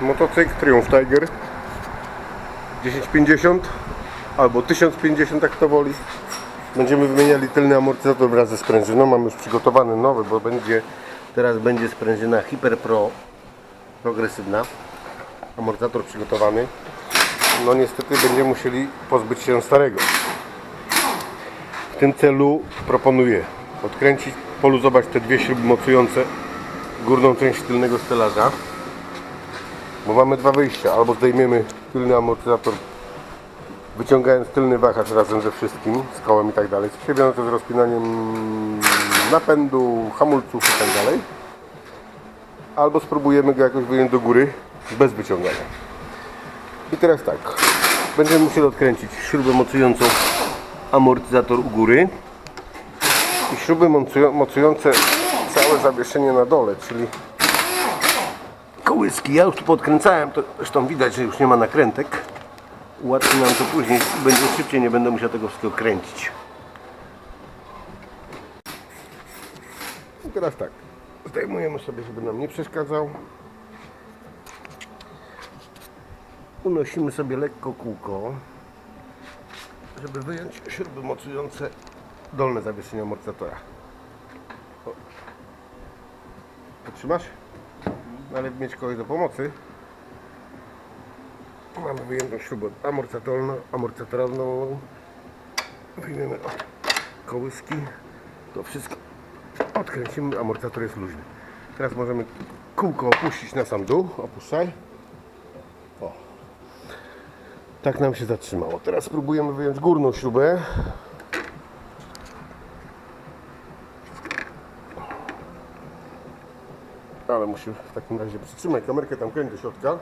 Motocykl Triumph Tiger 1050 albo 1050 jak to woli. Będziemy wymieniali tylny amortyzator wraz ze sprężyną. Mamy już przygotowany nowy, bo będzie teraz będzie sprężyna Hyper Pro progresywna. Amortyzator przygotowany. No niestety będziemy musieli pozbyć się starego. W tym celu proponuję odkręcić, poluzować te dwie śruby mocujące górną część tylnego stelaża. Bo mamy dwa wyjścia. Albo zdejmiemy tylny amortyzator, wyciągając tylny wahacz razem ze wszystkim, z kołem i tak dalej, skrzywione to z rozpinaniem napędu, hamulców i tak dalej. Albo spróbujemy go jakoś wyjąć do góry bez wyciągania. I teraz tak, będziemy musieli odkręcić śrubę mocującą amortyzator u góry i śruby mocują- mocujące całe zawieszenie na dole, czyli kołyski. Ja już tu podkręcałem, to zresztą widać, że już nie ma nakrętek. Ułatwi nam to później, będzie szybciej, nie będę musiał tego wszystkiego kręcić. I teraz tak, zdejmujemy sobie, żeby nam nie przeszkadzał. Unosimy sobie lekko kółko, żeby wyjąć śruby mocujące dolne zawieszenie amortyzatora. Potrzymasz? Ale mieć kogoś do pomocy. Mamy wyjętą śrubę amortyzatorną, amortyzatorową. Wyjmiemy kołyski. To wszystko odkręcimy, amortyzator jest luźny. Teraz możemy kółko opuścić na sam dół. Opuszczaj. O. Tak nam się zatrzymało. Teraz spróbujemy wyjąć górną śrubę. Ale musimy w takim razie przytrzymać kamerkę tam kręć do środka.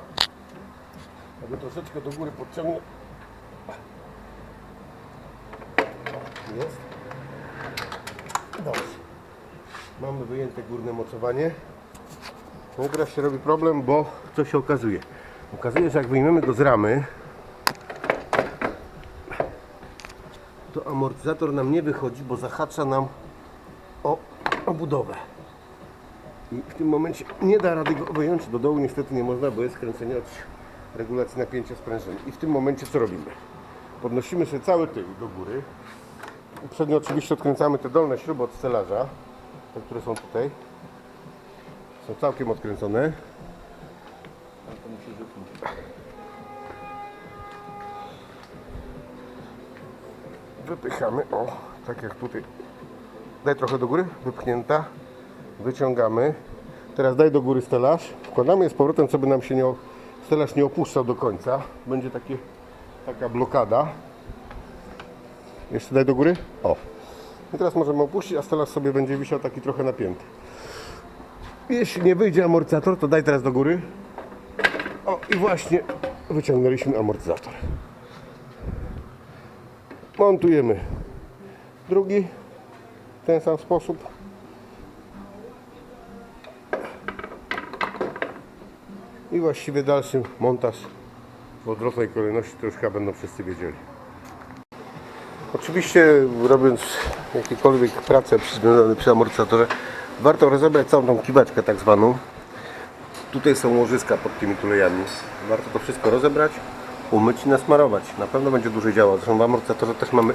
Aby troszeczkę do góry podciągnąć. Jest. Dobrze. Mamy wyjęte górne mocowanie. No teraz się robi problem, bo co się okazuje? Okazuje że jak wyjmiemy go z ramy, to amortyzator nam nie wychodzi, bo zahacza nam o obudowę. I w tym momencie nie da rady go wyjąć do dołu, niestety nie można, bo jest skręcenie od regulacji napięcia sprężyny. I w tym momencie co robimy? Podnosimy sobie cały tył do góry. Uprzednio oczywiście odkręcamy te dolne śruby od stelaża, te, które są tutaj. Są całkiem odkręcone. Wypychamy, o, tak jak tutaj. Daj trochę do góry, wypchnięta wyciągamy. Teraz daj do góry stelaż. Wkładamy je z powrotem, co by nam się nie, stelaż nie opuszczał do końca. Będzie taka blokada. Jeszcze daj do góry. O. I teraz możemy opuścić, a stelaż sobie będzie wisiał taki trochę napięty. Jeśli nie wyjdzie amortyzator, to daj teraz do góry. O i właśnie wyciągnęliśmy amortyzator. Montujemy drugi w ten sam sposób. I właściwie dalszy montaż w odwrotnej kolejności to już chyba będą wszyscy wiedzieli. Oczywiście robiąc jakiekolwiek pracę związane przy amortyzatorze warto rozebrać całą tą kiwaczkę tak zwaną. Tutaj są łożyska pod tymi tulejami. Warto to wszystko rozebrać, umyć i nasmarować. Na pewno będzie dłużej działać. Zresztą w amortyzatorze też mamy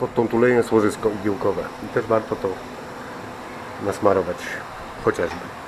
pod tą tulejem jest łożysko igiełkowe. I też warto to nasmarować chociażby.